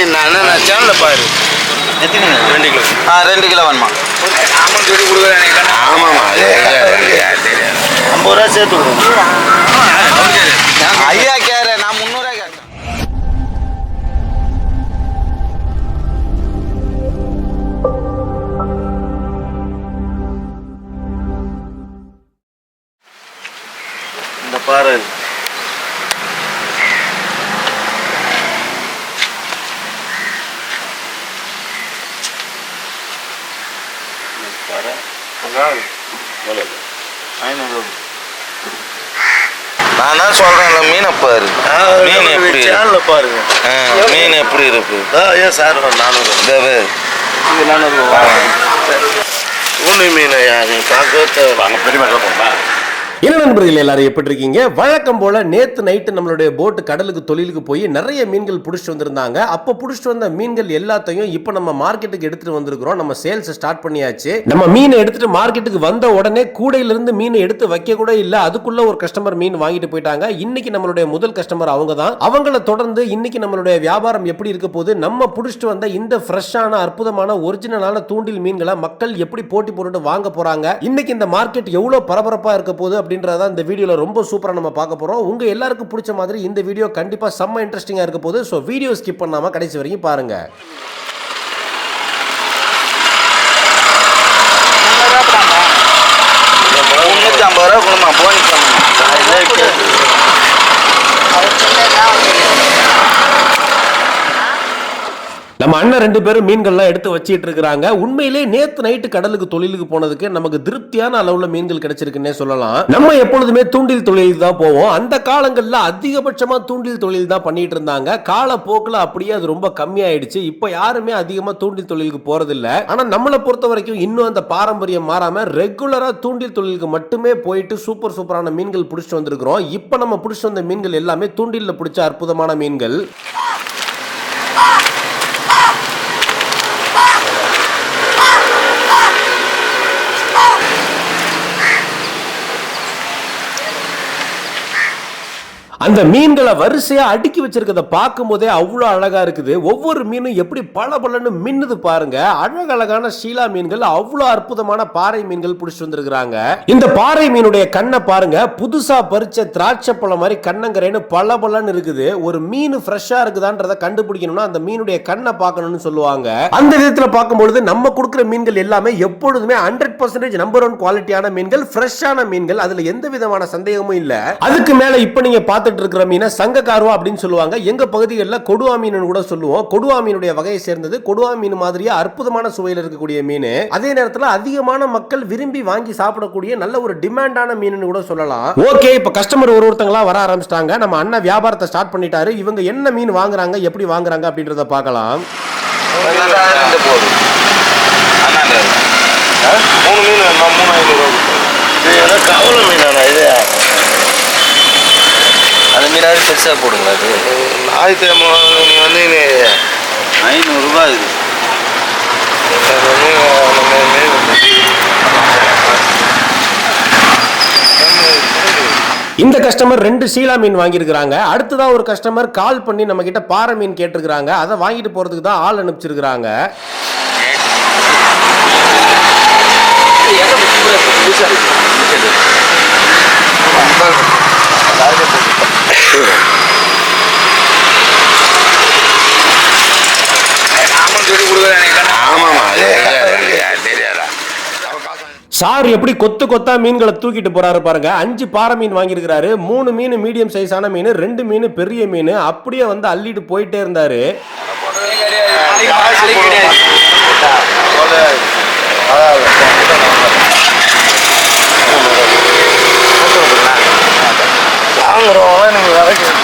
மீன் நான் சேனலில் பாரு. எத்தனை? ரெண்டு கிலோ. ஆ ரெண்டு கிலோ வேணுமா? ஆமாம்மா ஐம்பது ரூபா சேர்த்து விடுங்க ஐயா ஐயா ஐநூறு நான் தான் சொல்கிறேன்ல மீனை பாரு மீன் எப்படி சேனலில் பாருங்க. மீன் எப்படி இருக்கு? ஆ ஏன் சார் நானூறு. பாரு. இது. நானூறு. ஊனி மீன் தேவை அங்கே பெரிய போகலாம் என்ன நண்பர்கள் எல்லாரும் எப்படி இருக்கீங்க வழக்கம் போல நேத்து நைட்டு நம்மளுடைய போட்டு கடலுக்கு தொழிலுக்கு போய் நிறைய மீன்கள் பிடிச்சிட்டு வந்திருந்தாங்க. அப்போ பிடிச்சிட்டு வந்த மீன்கள் எல்லாத்தையும் இப்போ நம்ம மார்க்கெட்டுக்கு எடுத்துட்டு வந்திருக்கிறோம். நம்ம சேல்ஸ் ஸ்டார்ட் பண்ணியாச்சு. நம்ம மீனை எடுத்துட்டு மார்க்கெட்டுக்கு வந்த உடனே கூடையிலிருந்து மீனை எடுத்து வைக்க கூட இல்ல. அதுக்குள்ள ஒரு கஸ்டமர் மீன் வாங்கிட்டு போயிட்டாங்க. இன்னைக்கு நம்மளுடைய முதல் கஸ்டமர் அவங்க தான் அவங்கள தொடர்ந்து இன்னைக்கு நம்மளுடைய வியாபாரம் எப்படி இருக்க போது நம்ம பிடிச்சிட்டு வந்த இந்த ஃப்ரெஷ்ஷான அற்புதமான ஒரிஜினலான தூண்டில் மீன்களை மக்கள் எப்படி போட்டி போட்டுட்டு வாங்க போறாங்க? இன்னைக்கு இந்த மார்க்கெட் எவ்வளவு பரபரப்பா இருக்க போகுது? அப்படின்றத இந்த வீடியோல ரொம்ப சூப்பரா நம்ம பார்க்க போறோம். உங்க எல்லாருக்கும் பிடிச்ச மாதிரி இந்த வீடியோ கண்டிப்பா செம்ம இன்ட்ரெஸ்டிங்கா இருக்க போகுது. ஸோ வீடியோ ஸ்கிப் பண்ணாம கடைசி வரைக்கும் பாருங்க. முந்நூற்றி ஐம்பது ரூபா கொடுமா போனி நம்ம அண்ணன் ரெண்டு பேரும் மீன்கள்லாம் எடுத்து வச்சிட்டு இருக்கிறாங்க உண்மையிலே நேத்து நைட்டு கடலுக்கு தொழிலுக்கு போனதுக்கு நமக்கு திருப்தியான அளவுல மீன்கள் கிடைச்சிருக்குன்னே சொல்லலாம். நம்ம எப்பொழுதுமே தூண்டில் தொழில் தான் போவோம். அந்த காலங்களில் அதிகபட்சமா தூண்டில் தொழில் தான் பண்ணிட்டு இருந்தாங்க காலப்போக்கில் அப்படியே அது ரொம்ப கம்மியாயிடுச்சு. இப்போ யாருமே அதிகமா தூண்டில் தொழிலுக்கு போறது இல்ல ஆனா நம்மளை பொறுத்த வரைக்கும் இன்னும் அந்த பாரம்பரியம் மாறாம ரெகுலரா தூண்டில் தொழிலுக்கு மட்டுமே போயிட்டு சூப்பர் சூப்பரான மீன்கள் பிடிச்சிட்டு வந்திருக்கிறோம். இப்போ நம்ம பிடிச்சிட்டு வந்த மீன்கள் எல்லாமே தூண்டில் பிடிச்ச அற்புதமான மீன்கள். அந்த மீன்களை வரிசையா அடுக்கி வச்சிருக்கிறத பார்க்கும்போதே அவ்வளோ அழகா இருக்குது. ஒவ்வொரு மீனும் எப்படி பல பலன்னு மின்னுது பாருங்க. அழகழகான ஷீலா மீன்கள் அவ்வளோ அற்புதமான பாறை மீன்கள் பிடிச்சிட்டு வந்திருக்கிறாங்க. இந்த பாறை மீனுடைய கண்ணை பாருங்க. புதுசா பறிச்ச திராட்சை பழம் மாதிரி கண்ணங்கரைன்னு பல பலன்னு இருக்குது. ஒரு மீன் ஃப்ரெஷ்ஷா இருக்குதான்றத கண்டுபிடிக்கணும்னா அந்த மீனுடைய கண்ணை பார்க்கணும்னு சொல்லுவாங்க. அந்த விதத்துல பார்க்கும்பொழுது நம்ம கொடுக்குற மீன்கள் எல்லாமே எப்பொழுதுமே ஹண்ட்ரட் பர்சன்டேஜ் நம்பர் ஒன் குவாலிட்டியான மீன்கள் ஃப்ரெஷ்ஷான மீன்கள். அதுல எந்த விதமான சந்தேகமும் இல்ல. அதுக்கு மேல இப்ப நீங்க பார்த்து பார்த்துட்டு இருக்கிற மீனை சங்கக்கார்வா அப்படின்னு சொல்லுவாங்க. எங்க பகுதிகளில் கொடுவா மீன் கூட சொல்லுவோம். கொடுவா மீனுடைய வகையை சேர்ந்தது கொடுவா மீன் மாதிரியே அற்புதமான சுவையில் இருக்கக்கூடிய மீன். அதே நேரத்தில் அதிகமான மக்கள் விரும்பி வாங்கி சாப்பிடக்கூடிய நல்ல ஒரு டிமாண்டான மீன் கூட சொல்லலாம். ஓகே இப்போ கஸ்டமர் ஒரு ஒருத்தங்களா வர ஆரம்பிச்சிட்டாங்க. நம்ம அண்ணன் வியாபாரத்தை ஸ்டார்ட் பண்ணிட்டாரு. இவங்க என்ன மீன் வாங்குறாங்க எப்படி வாங்குறாங்க அப்படின்றத பார்க்கலாம். மூணு மீன் மூணு ஐநூறு இது கவலை மீனாண்ணா? இது மீனாவது பெருசாக போடுங்க அது? ஆயிரத்தி நீ வந்து ஐநூறுரூபா இது இந்த கஸ்டமர் ரெண்டு சீலா மீன் வாங்கியிருக்கிறாங்க. அடுத்ததா ஒரு கஸ்டமர் கால் பண்ணி நம்ம கிட்ட பாறை மீன் கேட்டிருக்கிறாங்க. அதை வாங்கிட்டு போறதுக்கு தான் ஆள் அனுப்பிச்சிருக்கிறாங்க. சார் எப்படி கொத்து கொத்தா மீன்களை தூக்கிட்டு போறாரு பாருங்க. அஞ்சு பாறை மீன் வாங்கியிருக்கிறாரு. மூணு மீன் மீடியம் சைஸான மீன் ரெண்டு மீன் பெரிய மீன். அப்படியே வந்து அள்ளிட்டு போயிட்டே இருந்தாரு. வாங்குறோம் எனக்கு விலைக்கு இந்த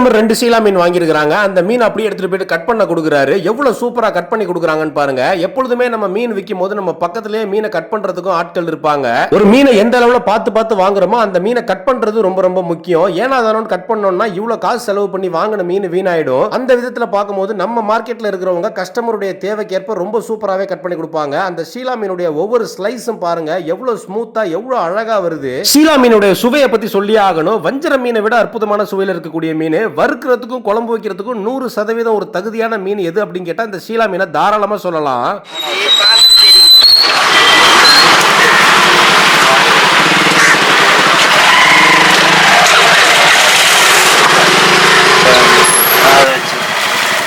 கஸ்டமர் ரெண்டு சீலா மீன் வாங்கியிருக்கிறாங்க. அந்த மீன் அப்படியே எடுத்துட்டு போயிட்டு கட் பண்ண கொடுக்குறாரு. எவ்வளவு சூப்பரா கட் பண்ணி கொடுக்குறாங்கன்னு பாருங்க. எப்பொழுதுமே நம்ம மீன் விற்கும் போது நம்ம பக்கத்திலேயே மீனை கட் பண்றதுக்கும் ஆட்கள் இருப்பாங்க. ஒரு மீனை எந்த அளவுல பார்த்து பார்த்து வாங்குறோமோ அந்த மீனை கட் பண்றது ரொம்ப ரொம்ப முக்கியம். ஏன்னா அதனோட கட் பண்ணோம்னா இவ்வளவு காசு செலவு பண்ணி வாங்கின மீன் வீணாயிடும். அந்த விதத்துல பார்க்கும்போது நம்ம மார்க்கெட்ல இருக்கிறவங்க கஸ்டமருடைய தேவைக்கேற்ப ரொம்ப சூப்பராகவே கட் பண்ணி கொடுப்பாங்க. அந்த ஷீலா மீனுடைய ஒவ்வொரு ஸ்லைஸும் பாருங்க எவ்வளவு ஸ்மூத்தா எவ்வளவு அழகா வருது. ஷீலா மீனுடைய சுவையை பத்தி சொல்லியே ஆகணும். வஞ்சர மீனை விட அற்புதமான சுவையில் இருக்கக்கூடிய மீன் வறுக்கிறதுக்கும் குழம்பு வைக்கிறதுக்கும் நூறு சதவீதம் ஒரு தகுதியான மீன் எது அப்படின்னு கேட்டால் இந்த சீலா மீனை தாராளமாக சொல்லலாம்.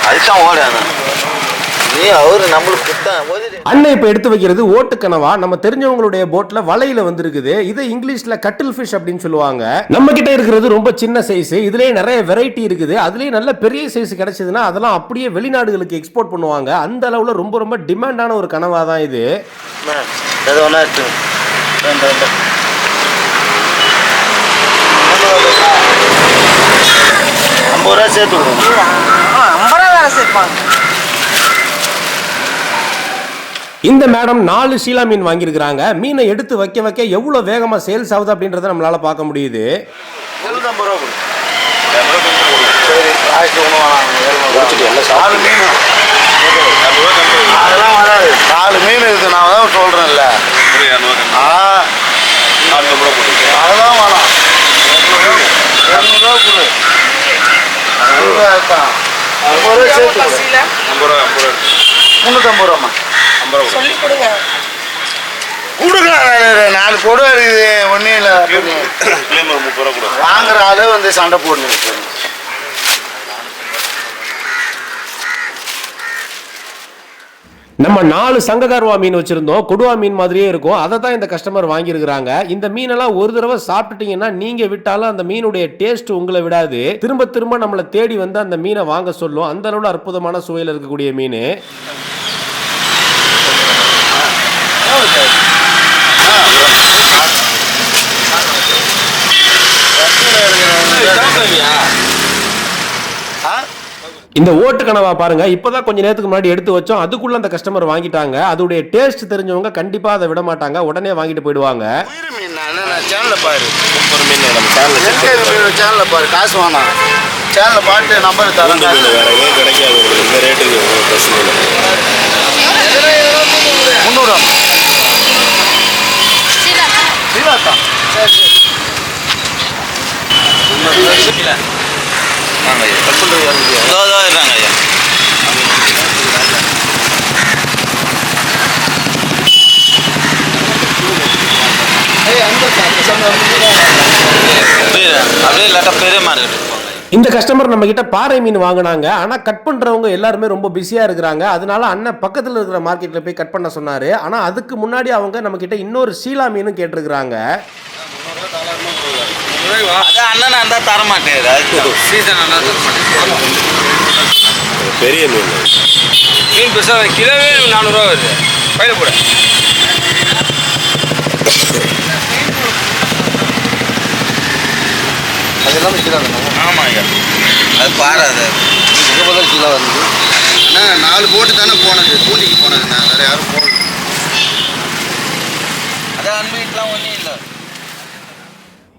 அதுதான் ஓடாது. அண்ணன் இப்ப எடுத்து வைக்கிறது ஓட்டு கனவா? நம்ம தெரிஞ்சவங்களுடைய போட்ல வலையில வந்திருக்குது. இது இங்கிலீஷ்ல கட்டில் ஃபிஷ் அப்படின்னு சொல்லுவாங்க. நம்ம கிட்ட இருக்கிறது ரொம்ப சின்ன சைஸ் இதுலயே நிறைய வெரைட்டி இருக்குது. அதுலயே நல்ல பெரிய சைஸ் கிடைச்சதுன்னா அதெல்லாம் அப்படியே வெளிநாடுகளுக்கு எக்ஸ்போர்ட் பண்ணுவாங்க. அந்த அளவுல ரொம்ப ரொம்ப டிமாண்டான ஒரு கனவா தான் இது ஐம்பது ரூபா சேர்த்து கொடுங்க. ஐம்பது ரூபா வேலை சேர்ப்பாங்க. இந்த மேடம் நாலு ஷீலா மீன் வாங்கியிருக்கிறாங்க. மீனை எடுத்து வைக்க வைக்க எவ்வளவு வேகமா சேல்ஸ் ஆகுது அப்படின்றத நம்மளால பார்க்க முடியுது. ரூபா நாலு மீன் இருக்கு நான் தான் சொல்கிறேன்ல ஆ. அதெல்லாம் வேணாம். இரநூறுவா கொடு. அதுதான் ஐம்பது ரூபா சேர்த்து கொடு. பசியில் முந்நூற்றம்பது ரூபாம்மா. சொல்லி கொடுங்க. நாலு கொடு இருக்குது ஒன்றும் இல்லை வாங்குற ஆளு வந்து சண்டை போடணும் நம்ம நாலு சங்ககார்வா மீன் வச்சிருந்தோம். கொடுவா மீன் மாதிரியே இருக்கும். அதை தான் இந்த கஸ்டமர் வாங்கியிருக்கிறாங்க. இந்த மீனெல்லாம் ஒரு தடவை சாப்பிட்டுட்டீங்கன்னா நீங்க விட்டாலும் அந்த மீனுடைய டேஸ்ட் உங்களை விடாது. திரும்ப திரும்ப நம்மளை தேடி வந்து அந்த மீனை வாங்க சொல்லும். அந்த அளவுல அற்புதமான சுவையில் இருக்கக்கூடிய மீன். இந்த ஓட்டு கனவா பாருங்க. இப்பதான் கொஞ்ச நேரத்துக்கு முன்னாடி எடுத்து வச்சோம். அதுக்குள்ள அந்த கஸ்டமர் வாங்கிட்டாங்க. அதோடைய டேஸ்ட் தெரிஞ்சவங்க கண்டிப்பா அதை விட மாட்டாங்க. உடனே வாங்கிட்டு போயிடுவாங்க. சேனலில் பாரு. சேனல்ல பாரு. காசு வேணாம் சேனலில் பாட்டு நம்பர் தரேன். கிடைக்காது. இந்த ரேட்டுக்கு முந்நூறு சீலாத்தான் சரி சரி வாங்க ஐயா கட் பண்ணுறது யாருக்கு இதோ இதோ இருக்காங்க ஐயா ஏய் அந்த சமயம் பெரிய அப்படியே இல்லாட்டா பெரிய மார்க்கெட் போங்க இந்த கஸ்டமர் நம்ம கிட்ட பாறை மீன் வாங்கினாங்க. ஆனா கட் பண்றவங்க எல்லாருமே ரொம்ப பிஸியா இருக்கிறாங்க. அதனால அண்ணன் பக்கத்துல இருக்கிற மார்க்கெட்ல போய் கட் பண்ண சொன்னாரு. ஆனா அதுக்கு முன்னாடி அவங்க நம்ம கிட்ட இன்னொரு சீலா மீனும் கேட்டிருக்கிறாங்க. அது அண்ணன் இருந்தா தர மாட்டேன் அது சீசன் ஆனால் தர மாட்டேன் பெரிய மீன். மீன் பெருசாக கிலோவே நானூறுரூவா வருது. பயில போட. அது எல்லாமே தானே ஆமாம் ஐயா அது பாரு அது பதில் சீலா வந்து அண்ணா நாலு போட்டு தானே போனது. தூண்டிக்கு போனது நான் வேறு யாரும் போகல அது அன்மீட்லாம் ஒன்றும் இல்லை.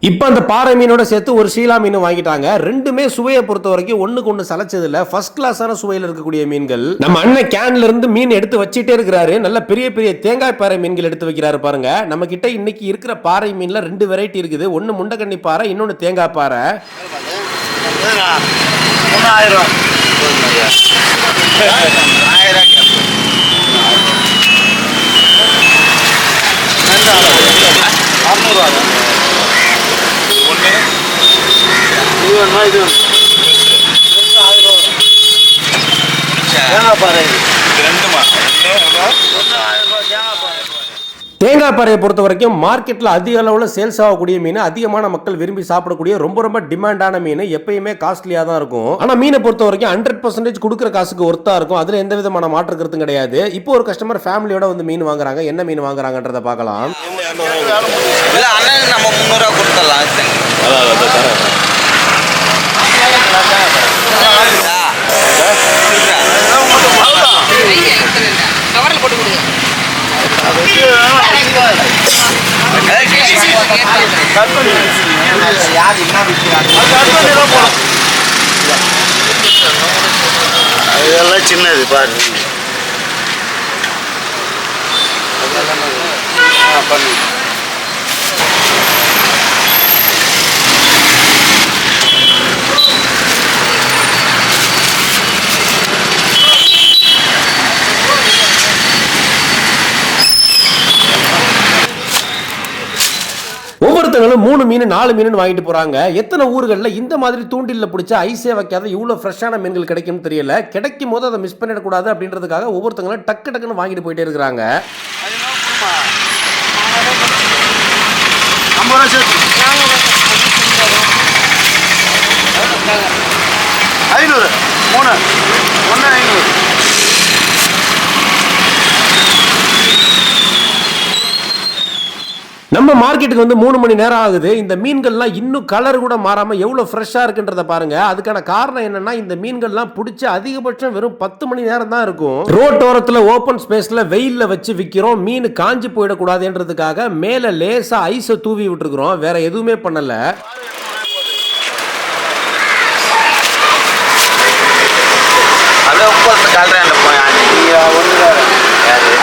இப்போ அந்த பாறை மீனோட சேர்த்து ஒரு சீலா மீன் வாங்கிட்டாங்க. ரெண்டுமே சுவையை பொறுத்த வரைக்கும் ஒண்ணுக்கு ஒன்று சலைச்சது இல்ல ஃபர்ஸ்ட் கிளாஸான சுவையில் இருக்கக்கூடிய மீன்கள். நம்ம அண்ணன் கேன்ல இருந்து மீன் எடுத்து வச்சுட்டே இருக்கிறாரு. நல்ல பெரிய பெரிய தேங்காய் பாறை மீன்கள் எடுத்து வைக்கிறாரு பாருங்க. நம்ம கிட்ட இன்னைக்கு இருக்கிற பாறை மீன்ல ரெண்டு வெரைட்டி இருக்குது. ஒன்று முண்டக்கண்ணி பாறை இன்னொன்று தேங்காய் பாறை. சீலா பொறுத்த வரைக்கும் மார்க்கெட்டில் அதிக அளவில் சேல்ஸ் ஆகக்கூடிய மீன் அதிகமான மக்கள் விரும்பி சாப்பிடக்கூடிய ரொம்ப ரொம்ப டிமாண்டான மீன் எப்பயுமே காஸ்ட்லியாக தான் இருக்கும். ஆனால் மீனை பொறுத்த வரைக்கும் ஹண்ட்ரட் பர்சன்டேஜ் கொடுக்குற காசுக்கு ஒர்த்தாக இருக்கும். அதில் எந்த விதமான மாற்றுக்கிறதும் கிடையாது. இப்போ ஒரு கஸ்டமர் ஃபேமிலியோட வந்து மீன் வாங்குறாங்க என்ன மீன் வாங்குறாங்கன்றத பார்க்கலாம். நம்ம முந்நூறுவா கவரில் போட்டு கொடுங்க. முந்நூறுரூவா கொடுத்துடலாம் இதெல்லாம் சின்னது பாரு ஒவ்வொருத்தங்களும் மூணு மீன் நாலு மீன் வாங்கிட்டு போறாங்க. எத்தனை ஊர்களில் இந்த மாதிரி தூண்டில்ல பிடிச்ச ஐஸே வைக்காத இவ்வளோ ஃப்ரெஷ்ஷான மீன்கள் கிடைக்கும் தெரியல. கிடைக்கும் போது அதை மிஸ் பண்ணிடக்கூடாது அப்படின்றதுக்காக ஒவ்வொருத்தங்களும் டக்கு டக்குன்னு வாங்கிட்டு போயிட்டே இருக்கிறாங்க. ஐம்பது ஐநூறு மூணு ஒன்று ஐநூறு. நம்ம மார்க்கெட்டுக்கு வந்து மூணு மணி நேரம் ஆகுது. இந்த மீன்கள்லாம் இன்னும் கலர் கூட மாறாமல் எவ்வளோ ஃப்ரெஷ்ஷாக இருக்குன்றத பாருங்க. அதுக்கான காரணம் என்னன்னா இந்த மீன்கள்லாம் பிடிச்ச அதிகபட்சம் வெறும் பத்து மணி நேரம் தான் இருக்கும். ரோட்டோரத்தில் ஓப்பன் ஸ்பேஸில் வெயிலில் வச்சு விற்கிறோம் மீன் காஞ்சி போயிடக்கூடாதுன்றதுக்காக மேலே லேசாக ஐஸை தூவி விட்டுருக்குறோம். வேற எதுவுமே பண்ணலை. அப்படியே உப்பத்தை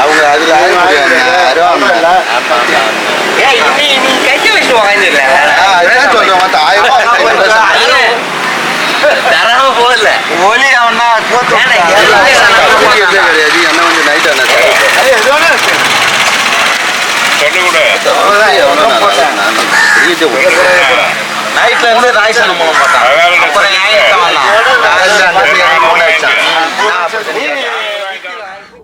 அவங்க அதில் நீ நீ கைக்கு வச்சு வாங்கிடல தராம போகல ஒலி அவனா போத்து கிடையாது என்ன கொஞ்சம் நைட் ஆனா நைட்ல இருந்து ராய்சனம் போக மாட்டான் அப்புறம் ஞாயிற்றுக்கிழமை வரலாம். காலையில அந்த சைடு மூணு வச்சான்.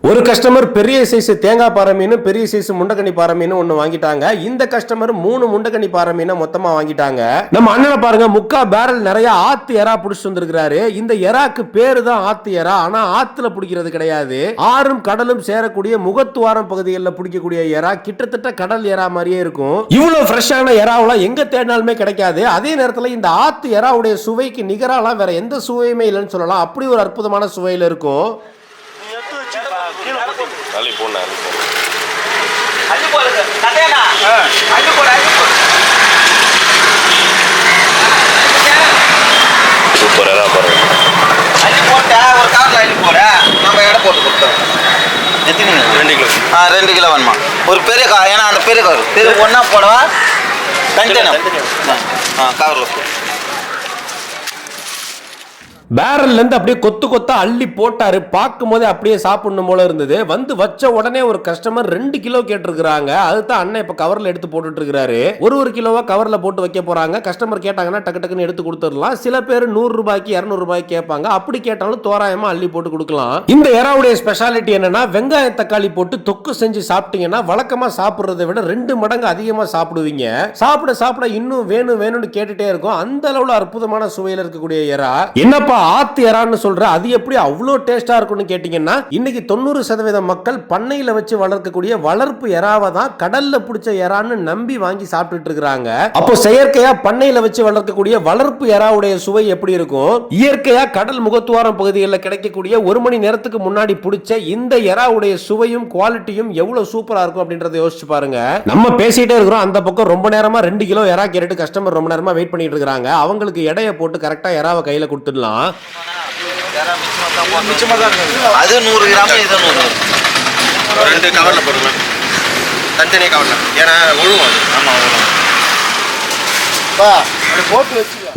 ஒரு கஸ்டமர் பெரிய சைஸ் தேங்காய் பாறை மீன் பெரிய சைஸ் முண்டக்கண்ணி பாறை மீன் ஒன்று வாங்கிட்டாங்க. இந்த கஸ்டமர் மூணு முண்டக்கனி பாறை மீனை மொத்தமாக வாங்கிட்டாங்க. நம்ம அண்ணனை பாருங்க முக்கா பேரல் நிறைய ஆத்து எறா பிடிச்சி வந்திருக்கிறாரு. இந்த எறாக்கு பேரு தான் ஆத்து எறா. ஆனா ஆத்துல பிடிக்கிறது கிடையாது. ஆறும் கடலும் சேரக்கூடிய முகத்துவாரம் பகுதிகளில் பிடிக்கக்கூடிய எறா கிட்டத்தட்ட கடல் எறா மாதிரியே இருக்கும். இவ்வளவு ஃப்ரெஷ்ஷான எறாவெல்லாம் எங்க தேடினாலுமே கிடைக்காது. அதே நேரத்தில் இந்த ஆத்து எறாவுடைய சுவைக்கு நிகராலாம் வேற எந்த சுவையுமே இல்லைன்னு சொல்லலாம். அப்படி ஒரு அற்புதமான சுவையில் இருக்கும். அள்ளி போடுங்க கட்டையண்ணா அள்ளி போடு அள்ளி போடு அள்ளி போட்ட ஒரு கார்ல அள்ளி போட நம்ம எடை போட்டு கொடுத்தோம் எத்தனை ரெண்டு கிலோ. ஆ ரெண்டு கிலோ வேணுமா? ஒரு பெரிய கா ஏன்னா அந்த பெரிய கவர் பெரிய ஒன்றா போடவா? தனித்தனி ஆ கவரில் போடு. பேரல்லேருந்து அப்படியே கொத்து கொத்தா அள்ளி போட்டார். பார்க்கும் போதே அப்படியே சாப்பிடணும் போல இருந்தது. வந்து வச்ச உடனே ஒரு கஸ்டமர் ரெண்டு கிலோ கேட்டிருக்கிறாங்க. அதுதான் அண்ணன் இப்போ கவரில் எடுத்து போட்டுட்டு இருக்கிறாரு ஒரு ஒரு கிலோவா கவரில் போட்டு வைக்க போறாங்க. கஸ்டமர் கேட்டாங்கன்னா டக்கு டக்குன்னு எடுத்து கொடுத்துடலாம். சில பேர் நூறு ரூபாய்க்கு இரநூறு ரூபாய்க்கு கேட்பாங்க. அப்படி கேட்டாலும் தோராயமா அள்ளி போட்டு கொடுக்கலாம். இந்த எறாவுடைய ஸ்பெஷாலிட்டி என்னன்னா வெங்காய தக்காளி போட்டு தொக்கு செஞ்சு சாப்பிட்டீங்கன்னா வழக்கமா சாப்பிடுறதை விட ரெண்டு மடங்கு அதிகமா சாப்பிடுவீங்க. சாப்பிட சாப்பிட இன்னும் வேணும் வேணும்னு கேட்டுட்டே இருக்கும். அந்த அளவுல அற்புதமான சுவையில் இருக்கக்கூடிய எறா என்னப்பா ஆத்து எறான்னு சொல்ற அது எப்படி அவ்வளோ டேஸ்டா இருக்கும்னு கேட்டீங்கன்னா இன்னைக்கு தொண்ணூறு சதவீதம் மக்கள் பண்ணையில வச்சு வளர்க்கக்கூடிய வளர்ப்பு எறாவை தான் கடல்ல பிடிச்ச எறான்னு நம்பி வாங்கி சாப்பிட்டுட்டு இருக்கிறாங்க. அப்போ செயற்கையா பண்ணையில வச்சு வளர்க்கக்கூடிய வளர்ப்பு எறாவுடைய சுவை எப்படி இருக்கும்? இயற்கையா கடல் முகத்துவாரம் பகுதிகளில் கிடைக்கக்கூடிய ஒரு மணி நேரத்துக்கு முன்னாடி பிடிச்ச இந்த எறாவுடைய சுவையும் குவாலிட்டியும் எவ்வளவு சூப்பரா இருக்கும் அப்படின்றத யோசிச்சு பாருங்க. நம்ம பேசிட்டே இருக்கிறோம் அந்த பக்கம் ரொம்ப நேரமா ரெண்டு கிலோ எறா கேட்டு கஸ்டமர் ரொம்ப நேரமா வெயிட் பண்ணிட்டு இருக்காங்க அவங்களுக்கு எடையை போட்டு கரெக்டா எறாவை கையில கொடுத்துடலாம். அது நூறு கிராம் இது நூறு. ரெண்டு கவரில் போடுங்க தனித்தனியாக கவரில். ஏன்னா ஒழுகும் அது. ஆமாம் ஒழுகும்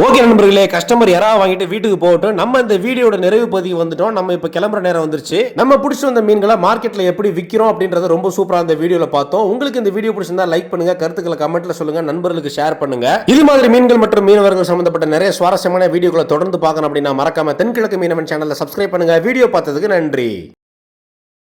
ஓகே நண்பர்களே கஸ்டமர் யாராவது வாங்கிட்டு வீட்டுக்கு போகட்டும். நம்ம இந்த வீடியோட நிறைவு பதிவு வந்துட்டோம். நம்ம இப்போ கிளம்புற நேரம் வந்துருச்சு. நம்ம பிடிச்சி வந்த மீன்களை மார்க்கெட்ல எப்படி விற்கிறோம் அப்படின்றத ரொம்ப சூப்பரா இந்த வீடியோல பார்த்தோம். உங்களுக்கு இந்த வீடியோ பிடிச்சிருந்தா லைக் பண்ணுங்க கருத்துக்களை கமெண்ட்ல சொல்லுங்க நண்பர்களுக்கு ஷேர் பண்ணுங்க. இது மாதிரி மீன்கள் மற்றும் மீனவர்கள் சம்பந்தப்பட்ட நிறைய சுவாரஸ்யமான வீடியோக்களை தொடர்ந்து பார்க்கணும் அப்படின்னா மறக்காம தென்கிழக்கு மீனவன் சேனலை சப்ஸ்கிரைப் பண்ணுங்க. வீடியோ பார்த்ததுக்கு நன்றி.